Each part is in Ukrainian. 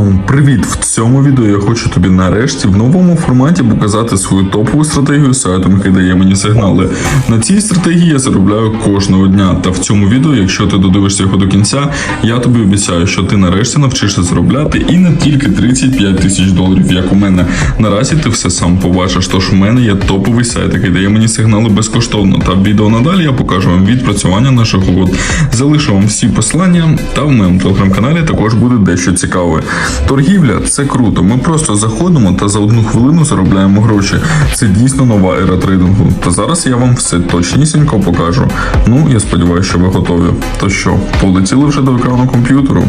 Вау, привіт! В цьому відео я хочу тобі нарешті в новому форматі показати свою топову стратегію сайтом, який дає мені сигнали. На цій стратегії я заробляю кожного дня. Та в цьому відео, якщо ти додивишся його до кінця, я тобі обіцяю, що ти нарешті навчишся заробляти і не тільки 35 тисяч доларів, як у мене. Наразі ти все сам побачиш. Тож у мене є топовий сайт, який дає мені сигнали безкоштовно. Та в відео надалі я покажу вам відпрацювання наших угод. Залишу вам всі послання, та в моєму телеграм-каналі також буде дещо цікаве. Торгівля це круто. Ми просто заходимо та за одну хвилину заробляємо гроші. Це дійсно нова ера трейдингу. Та зараз я вам все точнісінько покажу. Ну я сподіваюся, що ви готові. То що, полетіли вже до екрану комп'ютеру?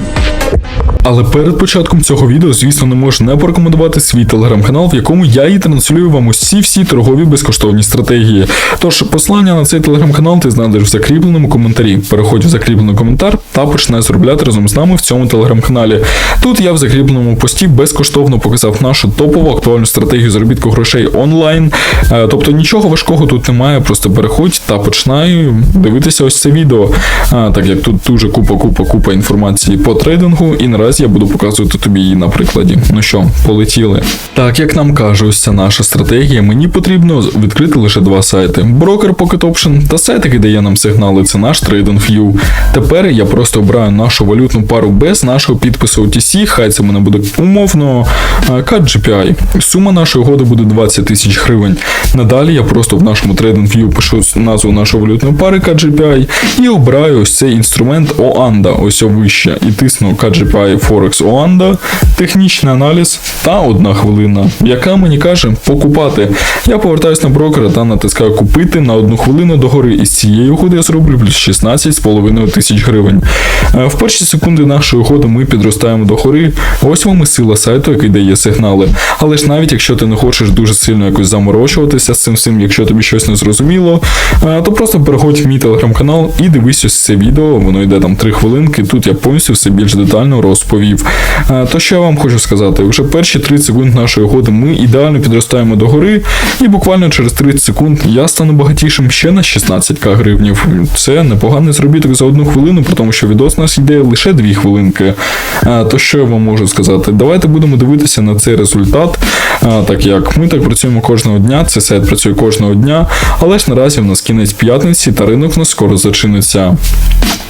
Але перед початком цього відео, звісно, не можу не порекомендувати свій телеграм-канал, в якому я і транслюю вам усі всі торгові безкоштовні стратегії. Тож посилання на цей телеграм-канал ти знайдеш в закріпленому коментарі. Переходь в закріплений коментар та починай заробляти разом з нами в цьому телеграм-каналі. Тут я в закріпленому пості безкоштовно показав нашу топову актуальну стратегію заробітку грошей онлайн. Е, Тобто нічого важкого тут немає, просто переходь та починай дивитися ось це відео. А, так як тут дуже купа, купа, купа інформації по трейдингу, і наразі я буду показувати тобі її на прикладі. Ну що, полетіли. Так як нам каже ось ця наша стратегія, мені потрібно відкрити лише два сайти: Broker Pocket Option та сайт, який дає нам сигнали, це наш TradingView. Тепер я просто обираю нашу валютну пару без нашого підпису OTC, хай це мене буде умовно а, CAD GPI. Сума нашої угоди буде 20 тисяч гривень. Надалі я просто в нашому TradingView пишу назву нашої валютної пари CAD-GPI і обираю ось цей інструмент OANDA, ось вище, і тисну CAD-GPI Forex OANDA, технічний аналіз та одна хвилина, яка мені каже покупати. Я повертаюсь на брокера та натискаю купити на одну хвилину догори. І з цієї угоди я зроблю плюс 16,5 тисяч гривень. Е, В перші секунди нашої угоди ми підростаємо до гори. Ось вам і сила сайту, який дає сигнали. Але ж навіть якщо ти не хочеш дуже сильно якось заморочуватися з цим всім, якщо тобі щось не зрозуміло, е, то просто переходь в мій телеграм-канал і дивись ось це відео. Воно йде там 3 хвилинки. Тут я повністю все більш детально розповів. Е, То що я вам хочу сказати, вже перші 30 секунд нашої угоди ми ідеально підростаємо до гори, і буквально через 30 секунд я стану багатішим ще на 16к гривнів. Це непоганий заробіток за одну хвилину, при тому що відос у нас йде лише 2 хвилинки. Е, То що я вам можу сказати? Давайте будемо дивитися на цей результат, е, так як ми так працюємо кожного дня, цей сайт працює кожного дня, але ж наразі в нас кінець п'ятниці та ринок в нас скоро зачиниться.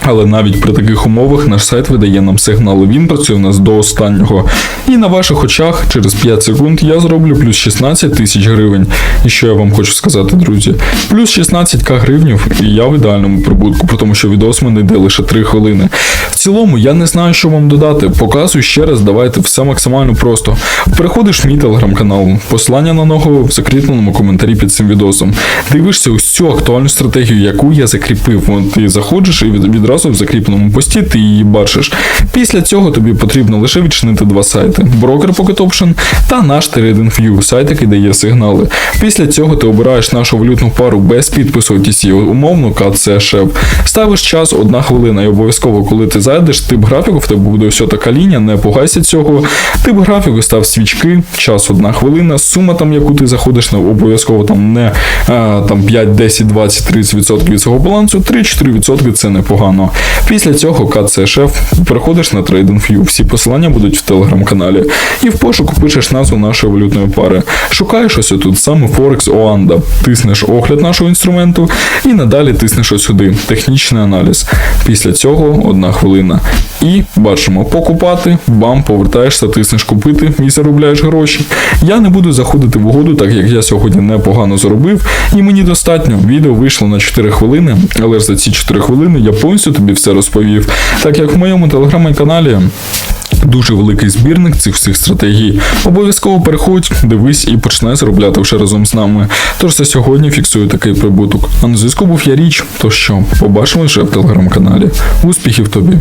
Але навіть при таких умовах наш сайт видає нам сигнали. Він працює в нас до останнього. І на ваших очах через 5 секунд я зроблю плюс 16 тисяч гривень. І що я вам хочу сказати, друзі? Плюс 16к гривнів, і я в ідеальному прибутку, при тому що відос мене йде лише 3 хвилини. В цілому я не знаю, що вам додати. Показую ще раз, давайте все максимально просто. Переходиш в мій телеграм-канал, посилання на нього в закріпленому коментарі під цим відосом. Дивишся ось цю актуальну стратегію, яку я закріпив. Ти заходиш і відразу в закріпленому пості ти її бачиш. Після цього тобі потрібно лише відчинити два сайти: Broker Pocket Option та наш TradingView, сайт, який дає сигнали. Після цього ти обираєш нашу валютну пару без підпису OTC, умовно CAD шеф. Ставиш час одна хвилина, і обов'язково, коли ти зайдеш, тип графіку, в тебе буде ось така лінія, не пугайся цього. Тип графіку став свічки, час одна хвилина, сума там, яку ти заходиш, не обов'язково там не а, там 5, 10, 20, 30 відсотків від свого балансу, 3-4 відсотки це непогано. Після цього шеф переходиш на TradingView. Всі посилання будуть в телеграм-каналі. І в пошуку пишеш назву нашої валютної пари. Шукаєш ось тут саме Forex OANDA. Тиснеш огляд нашого інструменту і надалі тиснеш ось сюди технічний аналіз. Після цього одна хвилина. І бачимо покупати, бам, повертаєшся, тиснеш купити і заробляєш гроші. Я не буду заходити в угоду, так як я сьогодні непогано заробив, і мені достатньо. Відео вийшло на 4 хвилини, але ж за ці 4 хвилини я повністю тобі все розповів. Так як в моєму телеграм-каналі. Дуже великий збірник цих всіх стратегій. Обов'язково переходь, дивись і починай заробляти вже разом з нами. Тож за сьогодні фіксую такий прибуток. А на зв'язку був я річ. То що, побачимо вже в телеграм-каналі. Успіхів тобі!